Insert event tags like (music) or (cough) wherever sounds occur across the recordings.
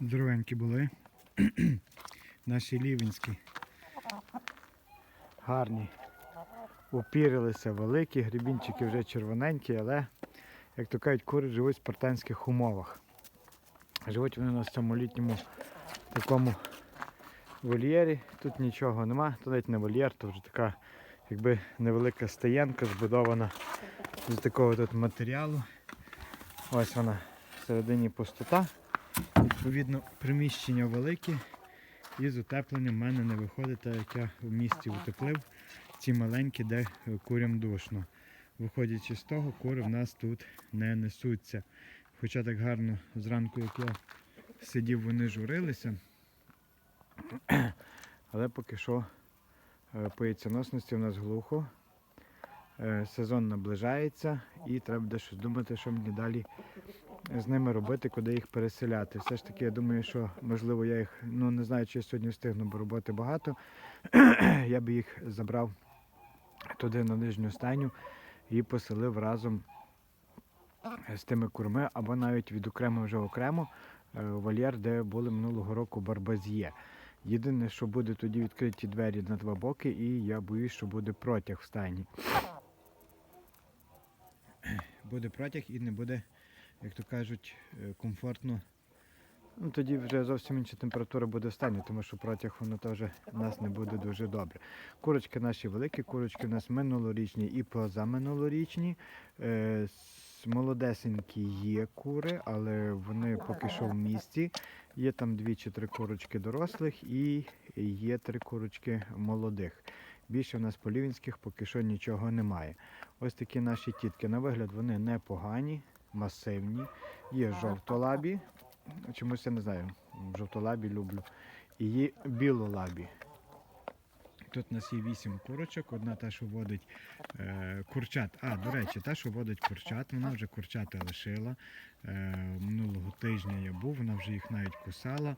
Здоровенькі були. (clears throat) Наші лівенські. Гарні. Упірилися великі, грібінчики вже червоненькі, але, як то кажуть, кури живуть в спартанських умовах. Живуть вони на цьому літньому такому вольєрі. Тут нічого нема, то навіть не вольєр, то вже така якби невелика стоянка збудована з такого тут матеріалу. Ось вона всередині пустота. Відповідно, приміщення велике і з утепленням в мене не виходить, так як я в місті утеплив ці маленькі, де курям душно. Виходячи з того, кури в нас тут не несуться. Хоча так гарно зранку, як я сидів, вони журилися. (clears throat) Але поки що е, по яйценосності в нас глухо. Е, Сезон наближається і треба буде щось думати, що мені далі з ними робити, куди їх переселяти. Все ж таки, я думаю, що можливо я їх, ну не знаю, чи я сьогодні встигну, бо роботи багато. (clears throat) я би їх забрав туди на нижню стайню і поселив разом з тими курми, або навіть відокремо вже окремо е, вольєр, де були минулого року барбаз'є. Єдине, що буде тоді відкриті двері на два боки, і я боюсь, що буде протяг в стайні. (clears throat) Буде протяг і не буде, як то кажуть, е, комфортно. Ну, тоді вже зовсім інша температура буде в стані, тому що протяг воно теж у нас не буде дуже добре. Курочки наші великі, курочки у нас минулорічні і позаминулорічні. Е, молодесенькі є кури, але вони поки що в місті. Є там дві чи три курочки дорослих і є три курочки молодих. Більше в нас полівінських поки що нічого немає. Ось такі наші тітки. На вигляд вони непогані, масивні. Є жовтолабі. Чомусь я не знаю. Жовтолабі люблю. І є білолабі. Тут у нас є вісім курочок, одна та, що водить е, курчат. А, до речі, та, що водить курчат, вона вже курчата лишила. Е, минулого тижня я був, вона вже їх навіть кусала.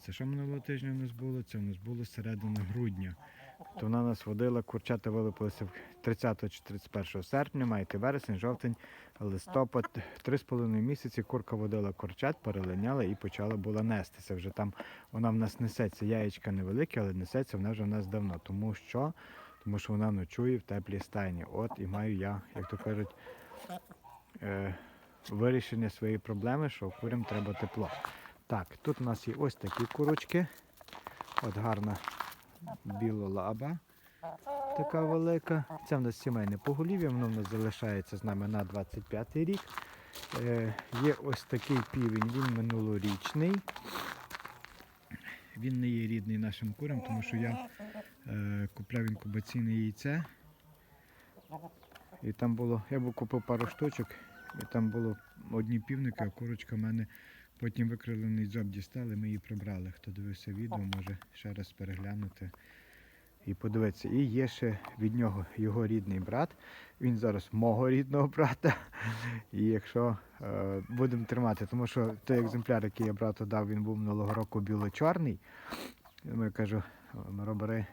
Це що минулого тижня у нас було? Це у нас було середина грудня. То вона нас водила, курчата вилупилися 30 чи 31 серпня, маєте вересень, жовтень, листопад. Три з половиною місяці курка водила курчат, перелиняла і почала була нестися. Вже там вона в нас несеться. Яєчка невелике, але несеться вона вже в нас давно. Тому що, тому що вона ночує в теплій стайні. От і маю я, як то кажуть, е, вирішення своєї проблеми, що курям треба тепло. Так, тут у нас є ось такі курочки. От гарна білолаба. Така велика. Це в нас сімейне поголів'я, воно в нас залишається з нами на 25 рік. Е, є ось такий півень, він минулорічний. Він не є рідний нашим курам, тому що я е, купляв інкубаційне яйце. І там було, я був купив пару штучок, і там було одні півники, а курочка в мене потім викрилений зоб дістали, ми її прибрали. Хто дивився відео, може ще раз переглянути і подивитися. І є ще від нього його рідний брат. Він зараз мого рідного брата. І якщо е, будемо тримати, тому що той екземпляр, який я брату дав, він був минулого року біло-чорний. Я кажу, робери,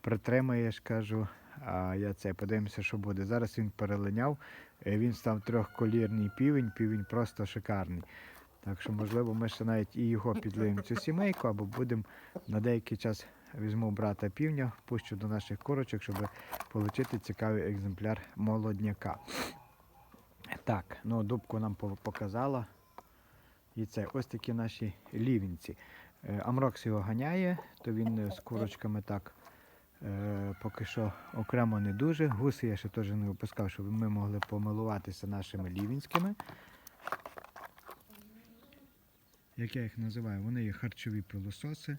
притримаєш, кажу, а я це подивимося, що буде. Зараз він перелиняв, е, він став трьохколірний півень, півень просто шикарний. Так що, можливо, ми ще навіть і його підлиємо цю сімейку, або будемо на деякий час візьму брата півня, пущу до наших корочок, щоб отримати цікавий екземпляр молодняка. Так, ну дубку нам показала. І це ось такі наші лівінці. Е, Амрокс його ганяє, то він е, з курочками так е, поки що окремо не дуже. Гуси я ще теж не випускав, щоб ми могли помилуватися нашими лівінськими. Як я їх називаю, вони є харчові пилососи.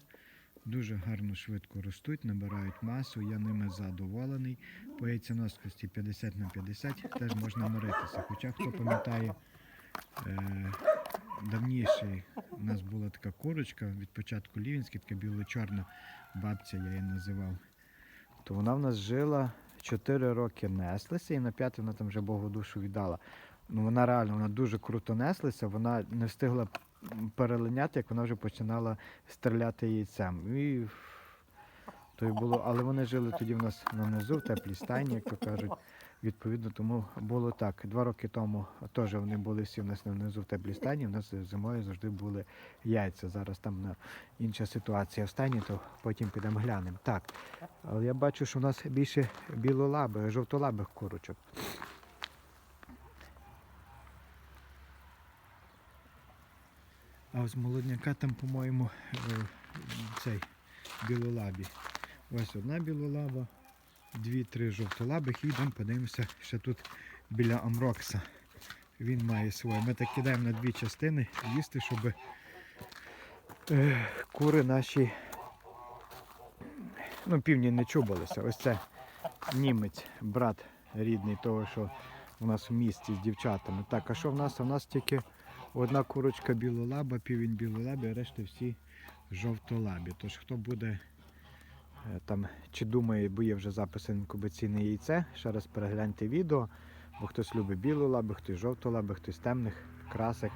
Дуже гарно швидко ростуть, набирають масу, я ними задоволений. По яйценоскості 50 на 50 теж можна миритися. Хоча хто пам'ятає, е, давніше у нас була така курочка від початку лівінська, така біло-чорна бабця, я її називав. То вона в нас жила 4 роки неслася і на п'ятий вона там вже Богу душу віддала. Ну вона реально вона дуже круто неслася, вона не встигла перелиняти, як вона вже починала стріляти яйцем. І то й було, але вони жили тоді в нас на низу, в теплій стайні, як то кажуть. Відповідно, тому було так. Два роки тому теж вони були всі у нас внизу в теплій стані. У нас зимою завжди були яйця. Зараз там на інша ситуація в стані, то потім підемо глянемо. Так, але я бачу, що у нас більше білолабих, жовтолабих курочок. А ось молодняка там, по-моєму, е, цей білолабі. Ось одна білолаба, дві-три жовтолабих і йдемо подивимося ще тут біля Амрокса. Він має своє. Ми так кидаємо на дві частини їсти, щоб е, кури наші ну, півні не чубалися. Ось це німець, брат рідний того, що у нас в місті з дівчатами. Так, а що в нас? У нас тільки одна курочка білолаба, півень білолаби, а решта всі жовтолабі. Тож хто буде е, там чи думає, бо є вже записи на інкубаційне яйце, ще раз перегляньте відео, бо хтось любить білу лабу, хтось жовту лабу, хтось темних, красих,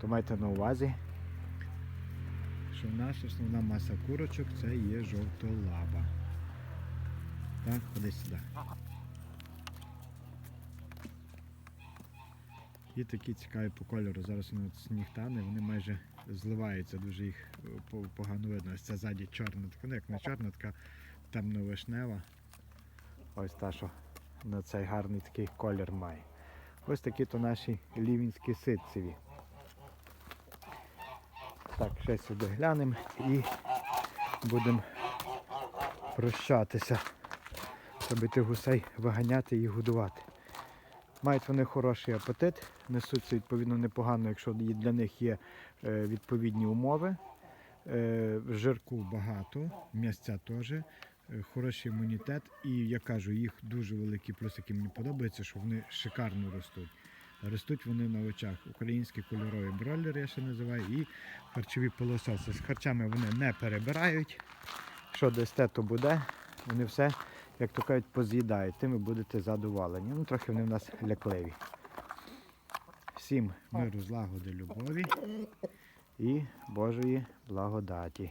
то майте на увазі, що в нас основна маса курочок це є жовтолаба. Так, ходи сюди. І такі цікаві по кольору. Зараз вони от сніг вони майже зливаються, дуже їх е, погано видно. Ось ця ззаді чорна, така, ну як не чорна, така темно-вишнева. Ось та, що на цей гарний такий колір має. Ось такі то наші лівінські ситцеві. Так, ще сюди глянемо і будемо прощатися, щоб тих гусей виганяти і годувати. Мають вони хороший апетит, несуться відповідно непогано, якщо для них є е, відповідні умови. Е, Жирку багато, м'ясця теж, е, хороший імунітет. І я кажу, їх дуже великий плюс, який мені подобається, що вони шикарно ростуть. Ростуть вони на очах. Українські кольорові бройлери, я ще називаю, і харчові пилососи. З харчами вони не перебирають. Що дасте, то буде. Вони все, як то кажуть, поз'їдають, тим ви будете задоволені. Ну, трохи вони в нас лякливі. Всім миру, злагоди, любові і Божої благодаті.